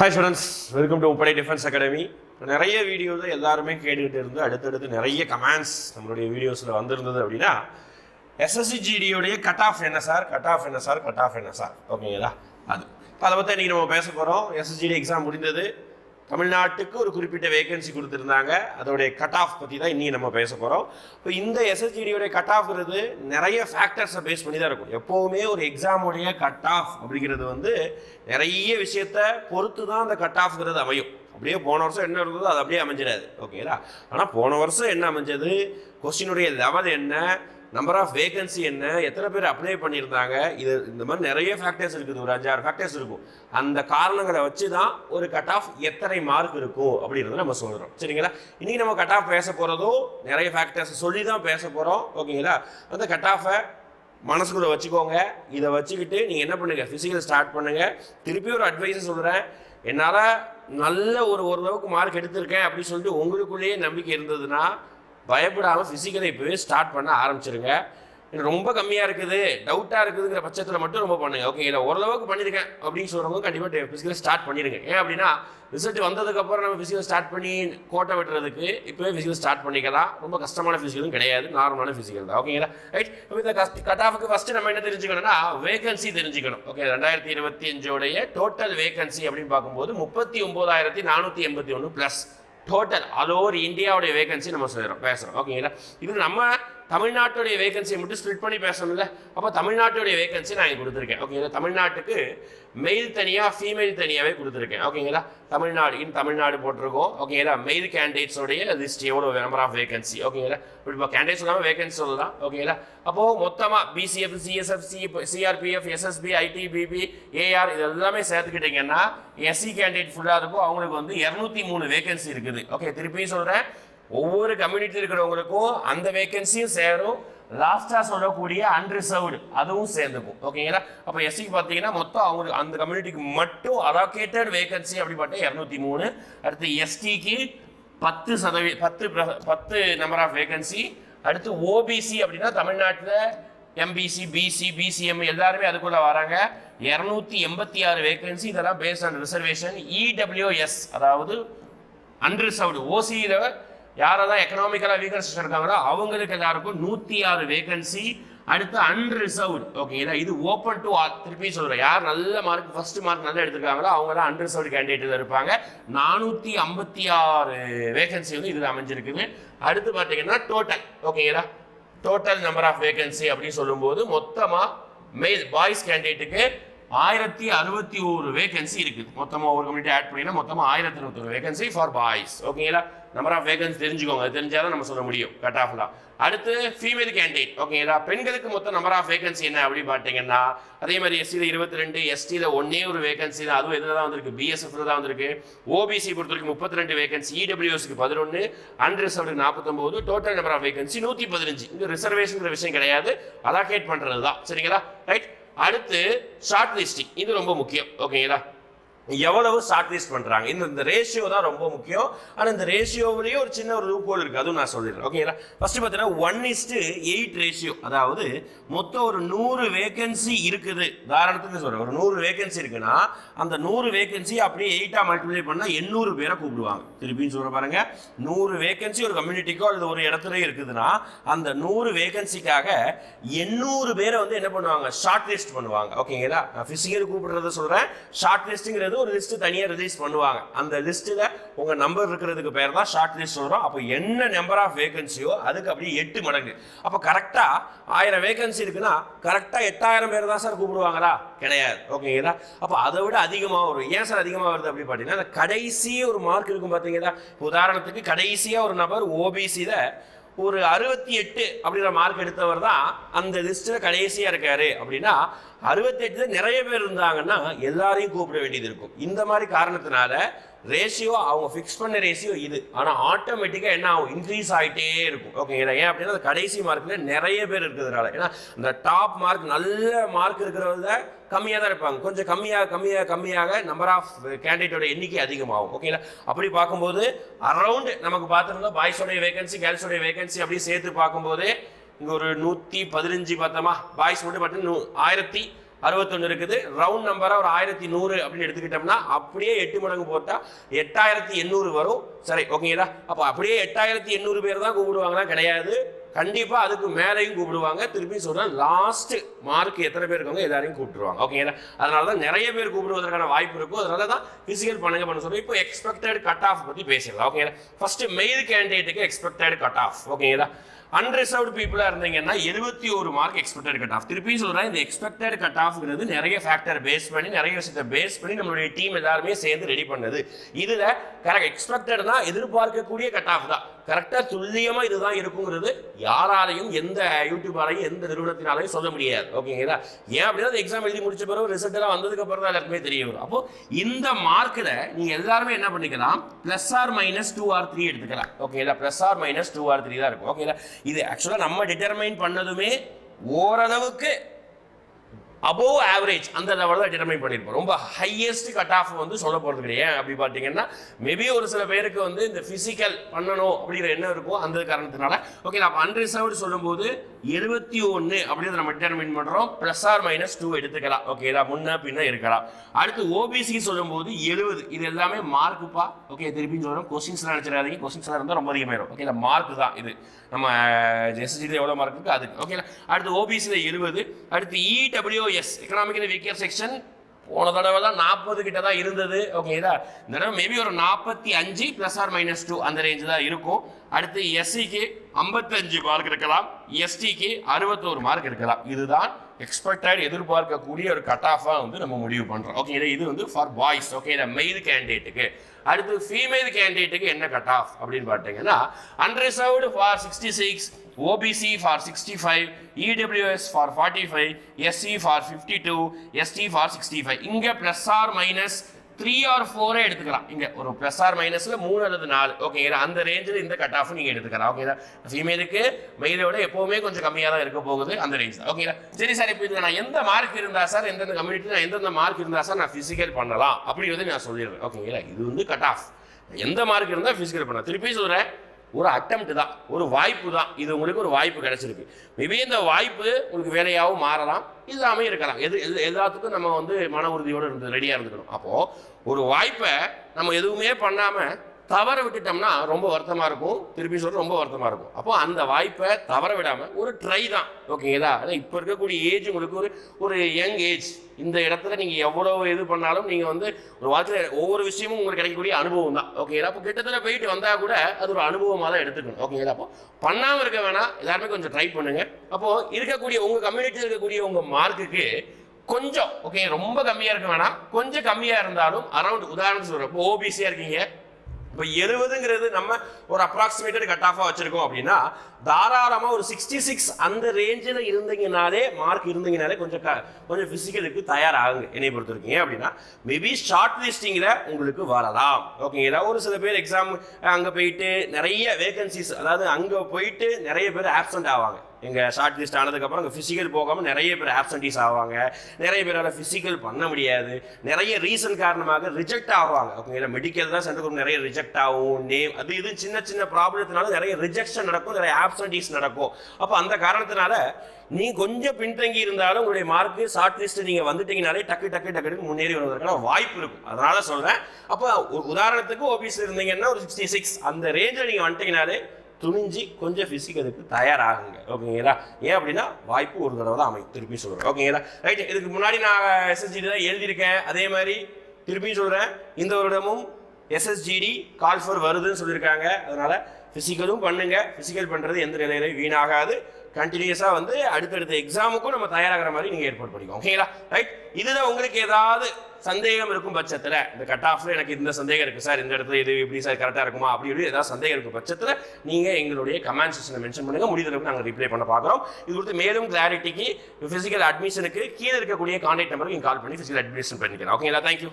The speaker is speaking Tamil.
ஹாய் ஸ்டூடெண்ட்ஸ் வெல்கம் டு உப்படை டிஃபென்ஸ் அகாடமி நிறைய வீடியோவில் எல்லாருமே கேட்டுக்கிட்டு இருந்து அடுத்தடுத்து நிறைய கமெண்ட்ஸ் நம்மளுடைய வீடியோஸில் வந்திருந்தது அப்படின்னா எஸ்எஸ்சி ஜிடியோடைய கட் ஆஃப் என்ன சார் கட் ஆஃப் என்ன சார் கட் ஆஃப் என்ன சார் ஓகேங்களா அது. இப்போ அதை பற்றி இன்றைக்கி நம்ம பேச போகிறோம் எஸ்எஸ்ஜிடி எக்ஸாம் முடிந்தது. தமிழ்நாட்டுக்கு ஒரு குறிப்பிட்ட வேகன்சி கொடுத்துருந்தாங்க. அதோடைய கட் ஆஃப் பற்றி தான் இன்றைக்கி நம்ம பேச போகிறோம் இப்போ இந்த எஸ்எஸ்ஜிடியோடைய கட் ஆஃப்ங்கிறது நிறைய ஃபேக்டர்ஸை பேஸ் பண்ணி தான் இருக்கும். எப்போவுமே ஒரு எக்ஸாமுடைய கட் ஆஃப் அப்படிங்கிறது வந்து நிறைய விஷயத்த பொறுத்து தான் அந்த கட் ஆஃப்ங்கிறது அமையும். அப்படியே போன வருஷம் என்ன இருந்ததோ அது அப்படியே அமைஞ்சிடாது. ஓகேங்களா ஆனால் போன வருஷம் என்ன அமைஞ்சது? கொஸ்டினுடைய லெவல் என்ன? நம்பர் ஆஃப் வேகன்சி என்ன? எத்தனை பேர் அப்ளை பண்ணியிருந்தாங்க? இது இந்த மாதிரி நிறைய ஃபேக்டர்ஸ் இருக்குது. ஒரு அஞ்சாறு ஃபேக்டர்ஸ் இருக்கும். அந்த காரணங்களை வச்சு தான் ஒரு கட் ஆஃப் எத்தனை மார்க் இருக்கும் அப்படின்றத நம்ம சொல்கிறோம் சரிங்களா? இன்றைக்கி நம்ம கட் ஆஃப் பேச போகிறதும் நிறைய ஃபேக்டர்ஸ் சொல்லி தான் பேச போகிறோம் ஓகேங்களா? அந்த கட் ஆஃபை மனசுக்குள்ளே வச்சுக்கோங்க. இதை வச்சுக்கிட்டு நீங்கள் என்ன பண்ணுங்கள் ஃபிசிக்கல் ஸ்டார்ட் பண்ணுங்கள் திருப்பி ஒரு அட்வைஸை சொல்கிறேன் என்னால் நல்ல ஒரு ஓரளவுக்கு மார்க் எடுத்திருக்கேன் அப்படின்னு சொல்லிட்டு உங்களுக்குள்ளேயே நம்பிக்கை இருந்ததுன்னா பயப்படாமல் ஃபிசிக்கலை இப்போவே ஸ்டார்ட் பண்ண ஆரம்பிச்சிருங்க. ரொம்ப கம்மியாக இருக்குது. டவுட்டாக இருக்குதுங்கிற பட்சத்தில் மட்டும் ரொம்ப பண்ணுங்க. ஓகே இல்லை ஓரளவுக்கு பண்ணியிருக்கேன் அப்படின்னு சொல்கிறவங்க கண்டிப்பாக ஃபிசிக்கல் ஸ்டார்ட் பண்ணிடுங்க ஏன் அப்படின்னா ரிசல்ட் வந்ததுக்கப்புறம் நம்ம ஃபிசிக்கல் ஸ்டார்ட் பண்ணி கோட்டை விட்டுறதுக்கு இப்போவே ஃபிசிக்கல் ஸ்டார்ட் பண்ணிக்கலாம். ரொம்ப கஷ்டமான ஃபிசிக்கலும் கிடையாது. நார்மலான ஃபிசிக்கல் தான். ஓகேங்களா ரைட் இப்போ இந்த கஸ்ட் கட் ஆஃபுக்கு ஃபஸ்ட்டு நம்ம என்ன தெரிஞ்சுக்கணும்னா வேகன்சி தெரிஞ்சுக்கணும். ஓகே ரெண்டாயிரத்தி இருபத்தி அஞ்சோடைய டோட்டல் வேகன்சி அப்படின்னு பார்க்கும்போது முப்பத்தி ஒம்போதாயிரத்தி நானூற்றி எண்பத்தி ஒன்று ப்ளஸ் டோட்டல் ஆல் ஓவர் இந்தியாவுடைய வேகன்சி நம்ம சொல்கிறோம் பேசுகிறோம் ஓகேங்களா இது நம்ம தமிழ்நாட்டுடைய வேகன்சியை மட்டும் ஸ்ப்ளிட் பண்ணி பேசணும்ல. அப்போ தமிழ்நாட்டுடைய வேகன்சி நான் இங்கே கொடுத்துருக்கேன். ஓகேங்களா தமிழ்நாட்டுக்கு மெயில் தனியாக ஃபீமேல் தனியாகவே கொடுத்துருக்கேன். ஓகேங்களா தமிழ்நாடு இன் தமிழ்நாடு போட்டிருக்கோம். ஓகேங்களா மெயில் கேண்டிடேட்ஸோடைய லிஸ்ட் எவ்வளோ நம்பர் ஆஃப் வேகன்சி ஓகேங்களா இப்போ கேண்டிடேட்ஸ் இல்லாமல் வேகன்சி சொல்லலாம். ஓகேங்களா அப்போது மொத்தமாக BSF CSF C CRPF SSB ITBP AR இது எல்லாமே சேர்த்துக்கிட்டிங்கன்னா எஸ்சி கேண்டிடேட் ஃபுல்லாக இருக்கும். அவங்களுக்கு வந்து இரநூத்தி மூணு வேகன்சி இருக்குது. ஓகே திருப்பியும் சொல்கிறேன் ஒவ்வொரு கம்யூனிட்டி இருக்கிறவங்களுக்கும் அந்த வேகன்சியும் சேரும். லாஸ்ட்டாக சொல்லக்கூடிய அன்ரிசர்வ்டு அதுவும் சேர்ந்துக்கும். ஓகேங்களா அப்போ எஸ்சிக்கு பார்த்தீங்கன்னா மொத்தம் அவங்களுக்கு அந்த கம்யூனிட்டிக்கு மட்டும் அலோகேட்டட் வேகன்சி அப்படிப்பட்ட பார்த்தா இரநூத்தி மூணு. அடுத்து எஸ்டிக்கு பத்து சதவீ பத்து பத்து நம்பர் ஆஃப் வேகன்சி அடுத்து ஓபிசி அப்படின்னா தமிழ்நாட்டில் எம்பிசி பிசி பிசிஎம் எல்லாருமே அதுக்குள்ள வராங்க. இரநூத்தி எண்பத்தி ஆறு வேகன்சி இதெல்லாம் பேஸ்ட் ஆன் ரிசர்வேஷன் இடபிள்யூஎஸ் அதாவது அன்ரிசர்வ்டு ஓசியில் யாரெல்லாம் எக்கனாமிக்கலாக வீக்கன்ஸ் இருக்காங்களோ அவங்களுக்கு எல்லாருக்கும் நூற்றி ஆறு வேகன்சி அடுத்து அன்ரிசர்வ்டு ஓகேங்களா இது ஓப்பன் டு திருப்பி சொல்கிறேன் யார் நல்ல மார்க் ஃபர்ஸ்ட் மார்க் நல்லா எடுத்திருக்காங்களோ அவங்க தான் அன்ரிசர்வ்டு கேண்டிடேட் இருப்பாங்க. நானூற்றி ஐம்பத்தி ஆறு வேகன்சி வந்து இதில் அமைஞ்சிருக்குது. அடுத்து பார்த்தீங்கன்னா டோட்டல் ஓகேங்களா டோட்டல் நம்பர் ஆஃப் வேகன்சி அப்படின்னு சொல்லும்போது மொத்தமாக மேல் பாய்ஸ் கேண்டிடேட்டுக்கு ஆயிரத்தி அறுபத்தி ஒரு வேகன்சி இருக்குது. மொத்தமாக ஒரு கம்யூனிட்டி ஆட் பண்ணினா மொத்தமாக ஆயிரத்தி அறுபத்தொரு வேகன்சி ஃபார் பாய்ஸ் ஓகேங்களா நம்பர் ஆஃப் வேகன்சி தெரிஞ்சுக்கோங்க. அது தெரிஞ்சால் தான் நம்ம சொல்ல முடியும். கட் ஆஃப்லாம் அடுத்து ஃபீமேல் கேண்டிடேட் ஓகேங்களா பெண்களுக்கு மொத்தம் நம்பர் ஆஃப் வேகன்சி என்ன அப்படின்னு பார்த்தீங்கன்னா அதே மாதிரி எஸ்சியில் இருபத்தி ரெண்டு எஸ்டியில் ஒன்னே ஒரு வேகன்சி தான். அதுவும் இதில் தான் வந்திருக்கு? பிஎஸ்எஃப்ல தான் வந்திருக்கு. ஓபிசி பொறுத்தவரைக்கும் முப்பத்தி ரெண்டு வேகன்சி இடபிள்யூஎஸ்க்கு பதினொன்று அன்ரிசர்வ்டு நாற்பத்தொம்போது டோட்டல் நம்பர் ஆஃப் வேகன்சி நூற்றி பதினஞ்சு. இந்த ரிசர்வேஷன் விஷயம் கிடையாது. அலாகேட் பண்ணுறது தான் சரிங்களா? ரைட் அடுத்து ஷார்ட் லிஸ்டிங் இது ரொம்ப முக்கியம். ஓகேங்களா எவ்வளவு ஷார்ட் லிஸ்ட் பண்றாங்க? இந்த இந்த ரேஷியோ தான் ரொம்ப முக்கியம். ஆனா இந்த ரேஷியோவிலேயே ஒரு சின்ன ஒரு லூப் ஹோல் இருக்கு. அதுவும் நான் சொல்லிடுறேன். ஓகேங்களா ஃபர்ஸ்ட் பார்த்தீங்கன்னா ஒன் இஸ்ட்டு எயிட் ரேஷியோ அதாவது மொத்தம் ஒரு நூறு வேகன்சி இருக்குது. உதாரணத்துக்கு சொல்றேன். ஒரு நூறு வேகன்சி இருக்குன்னா அந்த நூறு வேகன்சி அப்படியே எயிட்டா மல்டிப்ளை பண்ணா எண்ணூறு பேரை கூப்பிடுவாங்க. திருப்பின்னு சொல்ற பாருங்க. நூறு வேகன்சி ஒரு கம்யூனிட்டிக்கோ அல்லது ஒரு இடத்துல இருக்குதுன்னா அந்த நூறு வேகன்சிக்காக எண்ணூறு பேரை வந்து என்ன பண்ணுவாங்க? ஷார்ட் லிஸ்ட் பண்ணுவாங்க ஓகேங்களா நான் ஃபிசிக்கல் கூப்பிடுறத சொல்றேன். ஷார்ட் லிஸ்ட்டுங்கிறது ஒரு லிஸ்ட் தனியாக ரிலீஸ் பண்ணுவாங்க. அந்த லிஸ்ட்டில் உங்கள் நம்பர் இருக்கிறதுக்கு பேர் தான் ஷார்ட் லிஸ்ட் வரும் அப்போ என்ன நம்பர் ஆஃப் வேகன்சியோ அதுக்கு அப்படியே எட்டு மடங்கு. அப்போ கரெக்டாக ஆயிரம் வேகன்சி இருக்குன்னா கரெக்டாக எட்டாயிரம் பேர் தான் சார் கூப்பிடுவாங்களா? கிடையாது. ஓகேங்களா அப்போ அதை விட அதிகமாக வரும். ஏன் சார் அதிகமாக வருது அப்படி பார்த்தீங்கன்னா அந்த கடைசி ஒரு மார்க் இருக்கும் பார்த்தீங்களா உதாரணத்துக்கு கடைசியாக ஒரு நபர் ஓபிசியில் ஒரு அறுபத்தி எட்டு அப்படிங்கிற மார்க் எடுத்தவர் தான் அந்த லிஸ்ட்டில் கடைசியாக இருக்காரு. அப்படின்னா அறுபத்தெட்டுல நிறைய பேர் இருந்தாங்கன்னா எல்லாரையும் கூப்பிட வேண்டியது இருக்கும். இந்த மாதிரி காரணத்தினால ரேஷியோ அவங்க ஃபிக்ஸ் பண்ண ரேஷியோ இது. ஆனால் ஆட்டோமேட்டிக்காக என்ன ஆகும்? இன்க்ரீஸ் ஆகிட்டே இருக்கும். ஓகேங்களா ஏன் அப்படின்னா கடைசி மார்க்கில் நிறைய பேர் இருக்கிறதுனால. ஏன்னா இந்த டாப் மார்க் நல்ல மார்க் இருக்கிறவங்க கம்மியாக தான் இருப்பாங்க. கொஞ்சம் கம்மியாக கம்மியாக கம்மியாக நம்பர் ஆஃப் கேண்டிடேட்டோட எண்ணிக்கை அதிகமாகும். ஓகேங்களா அப்படி பார்க்கும்போது அரௌண்ட் நமக்கு பார்த்துருந்தோம் பாய்ஸோடைய வேகன்சி கேர்ள்ஸோடைய வேகன்சி அப்படி சேர்த்து பார்க்கும்போது இங்கே ஒரு நூற்றி பதினஞ்சு பார்த்தோமா? பாய்ஸ் மட்டும் பார்த்தீங்கன்னா நூ- ஆயிரத்தி அறுபத்தொன்று இருக்குது. ரவுண்ட் நம்பராக ஒரு ஆயிரத்தி நூறு அப்படின்னு எடுத்துக்கிட்டோம்னா அப்படியே எட்டு மடங்கு போட்டால் எட்டாயிரத்தி எண்ணூறு வரும். சரி ஓகேங்களா அப்போ அப்படியே எட்டாயிரத்தி எண்ணூறு பேர் தான் கூப்பிடுவாங்கன்னா கிடையாது. கண்டிப்பாக அதுக்கு மேலேயும் கூப்பிடுவாங்க. திருப்பி சொல்கிறேன் லாஸ்ட் மார்க் எத்தனை பேர் இருக்காங்க எல்லாரையும் கூப்பிட்டுருவாங்க. ஓகேங்களா அதனால தான் நிறைய பேர் கூப்பிடுவதற்கான வாய்ப்பு இருக்கும் அதனால தான் ஃபிசிக்கல் பண்ணுங்க பண்ண சொல்லுவோம் இப்போ எக்ஸ்பெக்டட் கட் ஆஃப் பற்றி பேசிடலாம் ஓகேங்களா ஃபர்ஸ்ட் மெயில் கேண்டிடேட்டுக்கு எக்ஸ்பெக்டட் கட் ஆஃப் ஓகேங்களா அன்ரிசர்வ்டு பீப்புளாக இருந்தீங்கன்னா எழுபத்தி ஒரு மார்க் எக்ஸ்பெக்டட் கட் ஆஃப் திருப்பி சொல்கிறேன் இந்த எக்ஸ்பெக்டட் கட் ஆஃப்ங்கிறது நிறைய ஃபேக்டர் பேஸ் பண்ணி நிறைய விஷயத்தை பேஸ் பண்ணி நம்மளுடைய டீம் எல்லாருமே சேர்ந்து ரெடி பண்ணது. இதில் கரெக்ட் எக்ஸ்பெக்டட்னா எதிர்பார்க்கக்கூடிய கட் ஆஃப் தான். கரெக்டாக துல்லியமாக இதுதான் இருக்குங்கிறது யாராலையும் எந்த யூடியூபாலையும் எந்த நிறுவனத்தினாலையும் சொல்ல முடியாது. ஓகேங்களா ஏன் அப்படின்னா அந்த எக்ஸாம் எழுதி முடிச்ச பிறகு ரிசல்ட் எல்லாம் வந்ததுக்கு அப்புறம் தான் எல்லாருக்குமே தெரிய வரும். அப்போ இந்த மார்க்கில் நீங்கள் எல்லாருமே என்ன பண்ணிக்கலாம்? Plus or minus two or three எடுத்துக்கலாம். ஓகேங்களா plus or minus two or three தான் இருக்கும். ஓகேங்களா இது ஆக்சுவலாக நம்ம டிட்டர்மைன் பண்ணதுமே ஓரளவுக்கு அபோவ் ஆவரேஜ் அந்த லெவலில் தான் டிட்டர்மைன் பண்ணியிருப்போம். ரொம்ப ஹையஸ்ட் கட் ஆஃப் வந்து சொல்ல போகிறது கிடையாது. அப்படி பார்த்தீங்கன்னா மேபி ஒரு சில பேருக்கு வந்து இந்த ஃபிசிக்கல் பண்ணணும் அப்படிங்கிற எண்ணம் இருக்கும் அந்த காரணத்தினால ஓகே நம்ம அன்ரிசர்வ்டு சொல்லும்போது எழுபத்தி ஒன்று அப்படின்றத நம்ம டிட்டர்மைன் பண்ணுறோம் ப்ளஸ் ஆர் மைனஸ் டூ எடுத்துக்கலாம். ஓகேதா முன்ன பின்ன இருக்கலாம். அடுத்து ஓபிசி சொல்லும்போது எழுபது இது எல்லாமே மார்க்குப்பா ஓகே திருப்பி சொல்கிறோம் கொஸ்டின்ஸ்லாம் நினச்சிடாதீங்க. கொஸ்டின்ஸ்லாம் இருந்தால் ரொம்ப அதிகமாயிரும். ஓகே மார்க் தான் இது. நம்ம எஸ்எஸ்சியில் எவ்வளோ மார்க் இருக்குது அதுக்கு. ஓகே அடுத்து ஓபிசியில் எழுபது அடுத்து EW EWS economical weaker section போன தடவை தான் நாற்பது கிட்ட தான் இருந்தது. ஓகேதா இந்த தடவை மேபி ஒரு நாற்பத்தி அஞ்சு ப்ளஸ் ஆர் மைனஸ் டூ அந்த ரேஞ்சு தான் இருக்கும். அடுத்து எஸ்சிக்கு ஐம்பத்தஞ்சு மார்க் இருக்கலாம். எஸ்டிக்கு அறுபத்தோரு மார்க் இருக்கலாம். இதுதான் எக்ஸ்பெக்டட் எதிர்பார்க்கக்கூடிய ஒரு கட் ஆஃபாக வந்து நம்ம முடிவு பண்ணுறோம் ஓகே இது வந்து ஃபார் பாய்ஸ் ஓகே இந்த மெயில் கேண்டிடேட்டுக்கு அடுத்து ஃபீமேல் கேண்டிடேட்டுக்கு என்ன கட் ஆஃப் அப்படின்னு பார்த்தீங்கன்னா unreserved for sixty six OBC for sixty five EWS for forty five SC for fifty two ST for sixty five இங்கே plus or minus three or ஃபோரே எடுத்துக்கலாம். இங்கே ஒரு ப்ளஸ் ஆர் மைனஸில் மூணு அல்லது நாலு. ஓகேங்களா அந்த ரேஞ்சில் இந்த கட் ஆஃப் நீங்கள் எடுத்துக்கலாம். ஓகேங்களா ஃபீமேலுக்கு மெயிலோட எப்போவுமே கொஞ்சம் கம்மியாக தான் இருக்க போகுது அந்த ரேஞ்ச் தான் ஓகேங்களா சரி சார் இப்போ இதில் நான் எந்த மார்க் இருந்தால் சார் எந்தெந்த கம்யூனிட்டி நான் எந்தெந்த மார்க் இருந்தால் சார் நான் ஃபிசிக்கல் பண்ணலாம். அப்படி வந்து நான் சொல்லிடுறேன் ஓகேங்களா இது வந்து கட் ஆஃப் எந்த மார்க் இருந்தால் ஃபிசிக்கல் பண்ணலாம். திருப்பி சொல்கிறேன் ஒரு அட்டம்ப்ட் தான் ஒரு வாய்ப்பு தான். இது உங்களுக்கு ஒரு வாய்ப்பு கிடைச்சிருக்கு. மேபி இந்த வாய்ப்பு உங்களுக்கு வேலையாகவும் மாறலாம். இல்லாமல் இருக்கலாம். எது எது எல்லாத்துக்கும் நம்ம வந்து மன உறுதியோடு இருந்து ரெடியாக இருந்துக்கணும். அப்போது ஒரு வாய்ப்பை நம்ம எதுவுமே பண்ணாமல் தவற விட்டுட்டோம்னா ரொம்ப வருத்தமாக இருக்கும். திருப்பி சொல்ல ரொம்ப வருத்தமாக இருக்கும். அப்போ அந்த வாய்ப்பை தவற விடாமல் ஒரு ட்ரை தான். ஓகேங்களா ஆனால் இப்போ இருக்கக்கூடிய ஏஜ் உங்களுக்கு ஒரு ஒரு யங் ஏஜ் இந்த இடத்துல நீங்கள் எவ்வளோ இது பண்ணாலும் நீங்கள் வந்து ஒரு வாழ்க்கையில் ஒவ்வொரு விஷயமும் உங்களுக்கு கிடைக்கக்கூடிய அனுபவம் தான். ஓகேங்களா அப்போ கிட்டத்தட்ட போயிட்டு வந்தால் கூட அது ஒரு அனுபவமாக தான் எடுத்துக்கணும். ஓகேங்களா அப்போ பண்ணாமல் இருக்க வேணாம். எல்லாருமே கொஞ்சம் ட்ரை பண்ணுங்க. அப்போது இருக்கக்கூடிய உங்கள் கம்யூனிட்டியில் இருக்கக்கூடிய உங்கள் மார்க்குக்கு கொஞ்சம் ஓகே ரொம்ப கம்மியாக இருக்க வேணாம். கொஞ்சம் கம்மியாக இருந்தாலும் அரௌண்ட் உதாரணத்துக்கு சொல்கிறேன் இப்போ ஓபிசியாக இருக்கீங்க. இப்போ எழுபதுங்கிறது நம்ம ஒரு அப்ராக்சிமேட்டட் கட் ஆஃபாக வச்சுருக்கோம் அப்படின்னா தாராளமாக ஒரு சிக்ஸ்டி சிக்ஸ் அந்த ரேஞ்சில் இருந்தீங்கனாலே மார்க் இருந்தீங்கனாலே கொஞ்சம் க கொஞ்சம் ஃபிசிக்கலுக்கு தயாராகுங்க. என்னை பொறுத்த வரைக்கும் ஏன் அப்படின்னா மேபி ஷார்ட் லிஸ்டிங்கில் உங்களுக்கு வரலாம். ஓகேங்களா ஒரு சில பேர் எக்ஸாம் அங்கே போயிட்டு நிறைய வேகன்சிஸ் அதாவது அங்கே போயிட்டு நிறைய பேர் ஆப்சண்ட் ஆவாங்க. எங்கள் ஷார்ட் லிஸ்ட் ஆனதுக்கப்புறம் அங்கே ஃபிசிக்கல் போகாமல் நிறைய பேர் ஆப்சன்டீஸ் ஆவாங்க. நிறைய பேரால் ஃபிசிக்கல் பண்ண முடியாது. நிறைய ரீசன் காரணமாக ரிஜெக்ட் ஆவாங்க. ஓகேங்களா மெடிக்கல் தான் சென்டர் நிறைய ரிஜெக்ட் ஆகும் நேம் அது இது சின்ன சின்ன ப்ராப்ளத்தினால நிறைய ரிஜெக்ஷன் நடக்கும் நிறைய ஆப்சன்டீஸ் நடக்கும். அப்போ அந்த காரணத்தினால நீ கொஞ்சம் பின்தங்கி இருந்தாலும் உங்களுடைய மார்க்கு ஷார்ட் லிஸ்ட் நீங்கள் வந்துட்டீங்கனாலே டக்கு டக்கு டக்குன்னு முன்னேறி வருவதற்கான வாய்ப்பு இருக்கும். அதனால சொல்கிறேன் அப்போ உதாரணத்துக்கு ஓபிஎஸ் இருந்தீங்கன்னா ஒரு சிக்ஸ்டி சிக்ஸ் அந்த ரேஞ்சில் நீங்கள் வந்துட்டீங்கனாலே துணிஞ்சு கொஞ்சம் ஃபிசிக்கலுக்கு தயாராகுங்க. ஓகேங்களா? ஏன் அப்படின்னா வாய்ப்பு ஒரு தடவை தான் அமையும் திருப்பி சொல்கிறேன் ஓகேங்களா? ரைட் இதுக்கு முன்னாடி நான் எஸ்எஸ்ஜிடி தான் எழுதியிருக்கேன். அதே மாதிரி திருப்பியும் சொல்கிறேன் இந்த வருடமும் எஸ்எஸ்ஜிடி கால் ஃபார் வருதுன்னு சொல்லியிருக்காங்க. அதனால் ஃபிசிக்கலும் பண்ணுங்க. ஃபிசிக்கல் பண்ணுறது எந்த நிலையிலையும் வீணாகாது. கண்டினியூஸாக வந்து அடுத்தடுத்த எக்ஸாமுக்கும் நம்ம தயாராகிற மாதிரி நீங்கள் ஏற்பாடு பண்ணிக்கோங்க. ஓகேங்களா? ரைட் இதுதான் உங்களுக்கு ஏதாவது சந்தேகம் இருக்கும் பட்சத்தில் இந்த கட் ஆஃப்ல எனக்கு இந்த சந்தேகம் இருக்குது சார் இந்த இடத்துல இது எப்படி சார் கரெக்டாக இருக்குமா? அப்படி இப்படி ஏதாவது சந்தேகம் இருக்கும் பட்சத்தில் நீங்கள் எங்களுடைய கமெண்ட் செக்ஷனை மென்ஷன் பண்ணுங்க. முடிந்தளவுக்கு நாங்கள் ரிப்ளை பண்ண பார்க்குறோம். இது கொடுத்து மேலும் கிளாரிட்டிக்கு ஃபிசிக்கல் அட்மிஷனுக்கு கீழே இருக்கக்கூடிய கான்டாக்ட் நம்பருக்கு நீங்கள் கால் பண்ணி ஃபிசிக்கல் அட்மிஷன் பண்ணிக்கலாம். ஓகேங்களா தேங்க்யூ